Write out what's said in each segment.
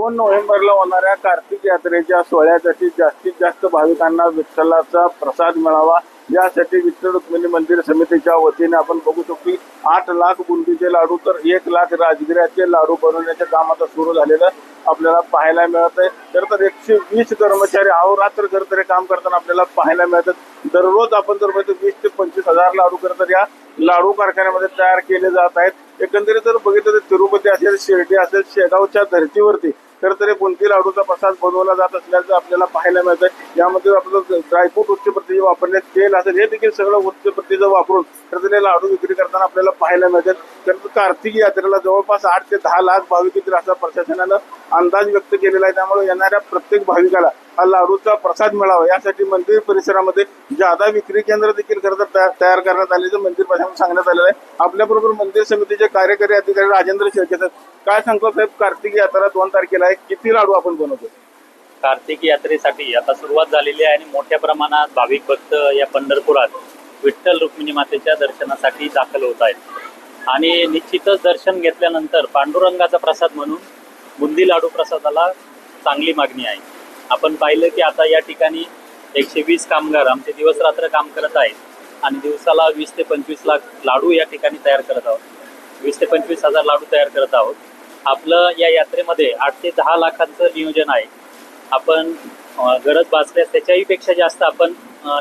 दोन नोव्हेंबरला होणाऱ्या कार्तिक यात्रेच्या सोहळ्यासाठी जास्तीत जास्त भाविकांना विठ्ठलाचा प्रसाद मिळावा. यासाठी विठ्ठल रुक्मिणी मंदिर समितीच्या वतीने आपण बघू शकतो की आठ लाख बुंदीचे लाडू तर एक लाख राजगिऱ्याचे लाडू बनवण्याचे काम आता सुरू झालेलं आपल्याला पाहायला मिळत आहे. तर तर एकशे वीस कर्मचारी अहोरात्र करतरी काम करताना आपल्याला पाहायला मिळतात. दररोज आपण जर बघितलं वीस ते पंचवीस हजार लाडू करतर या लाडू कारखान्यामध्ये तयार केले जात आहेत. एकंदरीत जर बघितलं तर तिरुपती असेल शिर्डी असेल शेगावच्या धर्तीवरती तर तरी बुंदी लाडूचा प्रसाद बनवला जात असल्याचं आपल्याला पाहायला मिळतं यामध्ये आपलं ड्रायफ्रूट उच्च प्रतीचे वापरले तेल असेल हे देखील सगळं उच्च प्रतीचं वापरून तर तरी लाडू विक्री करताना आपल्याला पाहायला मिळतात तर कार्तिक यात्रेला जवळपास आठ ते दहा लाख भाविक येतील असा प्रशासनानं अंदाज व्यक्त केलेला आहे. त्यामुळे येणाऱ्या प्रत्येक भाविकाला हा लाडूचा प्रसाद मिळावा. यासाठी मंदिर परिसरामध्ये जादा विक्री केंद्र देखील खरं तर तया- तयार करण्यात आल्याचं मंदिर प्रशासन सांगण्यात आलेलं आहे. आपल्याबरोबर मंदिर समितीचे कार्यकारी अधिकारी राजेंद्र शेळके काय सांगतो साहेब कार्तिक यात्रा दोन तारखेला आहे. किती लाडू आपण बनवतो? कार्तिक यात्रेसाठी आता सुरुवात झालेली आहे आणि मोठ्या प्रमाणात भाविक भक्त या पंढरपुरात विठ्ठल रुक्मिणी मातेच्या दर्शनासाठी दाखल होत आहेत. आणि निश्चितच दर्शन घेतल्यानंतर पांडुरंगाचा प्रसाद म्हणून बुंदी लाडू प्रसादाला चांगली मागणी आहे. आपण पाहिलं की आता या ठिकाणी एकशे वीस कामगार आमचे दिवस रात्र काम करत आहेत आणि दिवसाला वीस ते पंचवीस लाख लाडू या ठिकाणी तयार करत आहोत. वीस ते पंचवीस हजार लाडू तयार करत आहोत. आपलं या यात्रेमध्ये आठ ते दहा लाखांचं नियोजन आहे. आपण गरज भासल्यास त्याच्याही पेक्षा जास्त आपण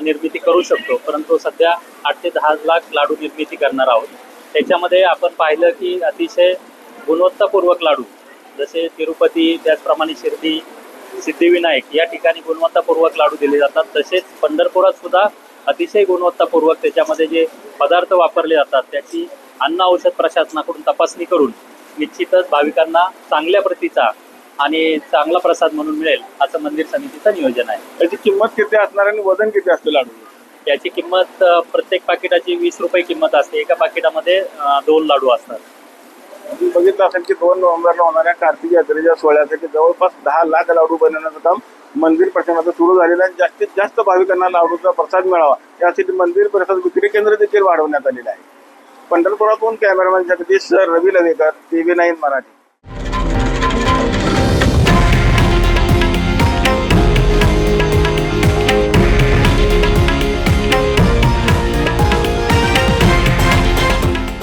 निर्मिती करू शकतो. परंतु सध्या आठ ते दहा लाख लाडू निर्मिती करणार आहोत. त्याच्यामध्ये आपण पाहिलं की अतिशय गुणवत्तापूर्वक लाडू जसे तिरुपती त्याचप्रमाणे शिर्डी सिद्धिविनायक या ठिकाणी गुणवत्तापूर्वक लाडू दिले जातात. तसेच पंढरपुरात सुद्धा अतिशय गुणवत्तापूर्वक त्याच्यामध्ये जे पदार्थ वापरले जातात त्याची अन्न औषध प्रशासनाकडून तपासणी करून निश्चितच भाविकांना चांगल्या प्रतीचा आणि चांगला प्रसाद म्हणून मिळेल असं मंदिर समितीचं नियोजन आहे. त्याची किंमत किती असणार आणि वजन किती असते लाडू? याची किंमत प्रत्येक पाकिटाची वीस रुपये किंमत असते. एका पाकिटामध्ये दोन लाडू असतात. बघितलं असेल की दोन नोव्हेंबरला होणाऱ्या कार्तिक यात्रेच्या सोहळ्यासाठी जवळपास दहा लाख लाडू बनवण्याचं काम मंदिर प्रशासनाचं सुरू झालेलं आहे. जास्तीत जास्त भाविकांना लाडूचा प्रसाद मिळावा. यासाठी मंदिर परिसरात विक्री केंद्र देखील वाढवण्यात आलेलं आहे. पंढरपुरातून cameraman Jagdish sir Ravi Lavekar TV nine Marathi.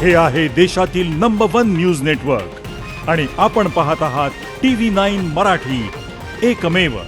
हे आहे देशातील नंबर वन न्यूज नेटवर्क आणि आपण पाहत आहात टी व्ही नाईन मराठी. एकमेव.